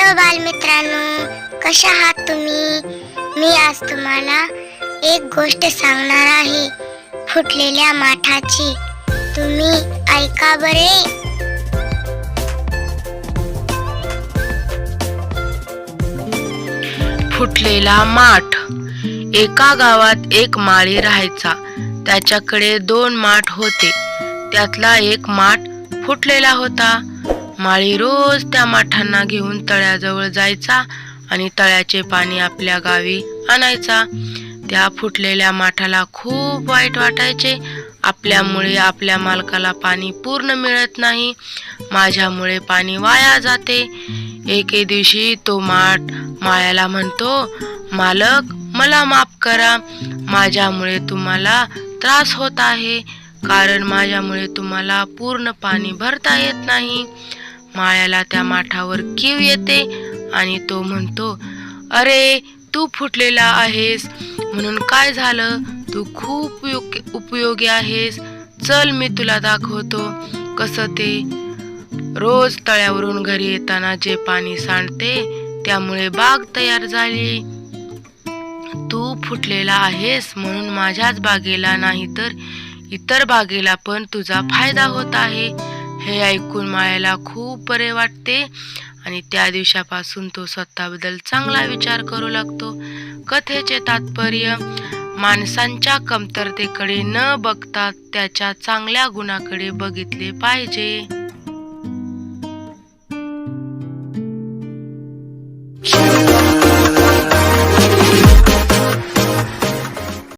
Hello बालमित्रांनो कशा आहात तुम्ही? मी आज तुम्हाला एक गोष्ट सांगणार आहे. फुटलेल्या माठाची. तुम्ही ऐका बरे? फुटलेला माठ. एका गावात एक माळी राहायचा. त्याच्याकडे दोन माठ होते. त्यातला एक माठ फुटलेला होता. माळी रोज त्या माठांना घेऊन तळ्याजवळ जायचा आणि तळ्याचे पाणी आपल्या गावी आणायचा. त्या फुटलेल्या माठाला खूप वाईट वाटायचे. आपल्यामुळे आपल्या मालकाला पाणी पूर्ण मिळत नाही. माझ्यामुळे पाणी वाया जाते. एके दिवशी तो माठ माळ्याला म्हणतो मालक मला माफ करा. माझ्यामुळे तुम्हाला त्रास होत आहे. कारण माझ्यामुळे तुम्हाला पूर्ण पाणी भरता येत नाही. माळ्याला त्या माठावर कीव येते आणि तो म्हणतो अरे तू फुटलेला आहेस. म्हणून काय झालं? तू खूप उपयोगी आहेस. चल मी तुला दाखवतो. कसं ते? रोज तळ्यावरून घरी येताना जे पाणी सांडते त्यामुळे बाग तयार झाली. तू फुटलेला आहेस म्हणून माझ्याच बागेला नाही तर इतर बागेला पण तुझा फायदा होत आहे. हे ऐकून मायाला खूप बरे वाटते. आणि त्या दिवसापासून तो स्वतःबद्दल चांगला विचार करू लागतो. कथेचे तात्पर्य माणसांच्या कमतरतेकडे न बघता त्याच्या चांगल्या गुणाकडे बघितले पाहिजे.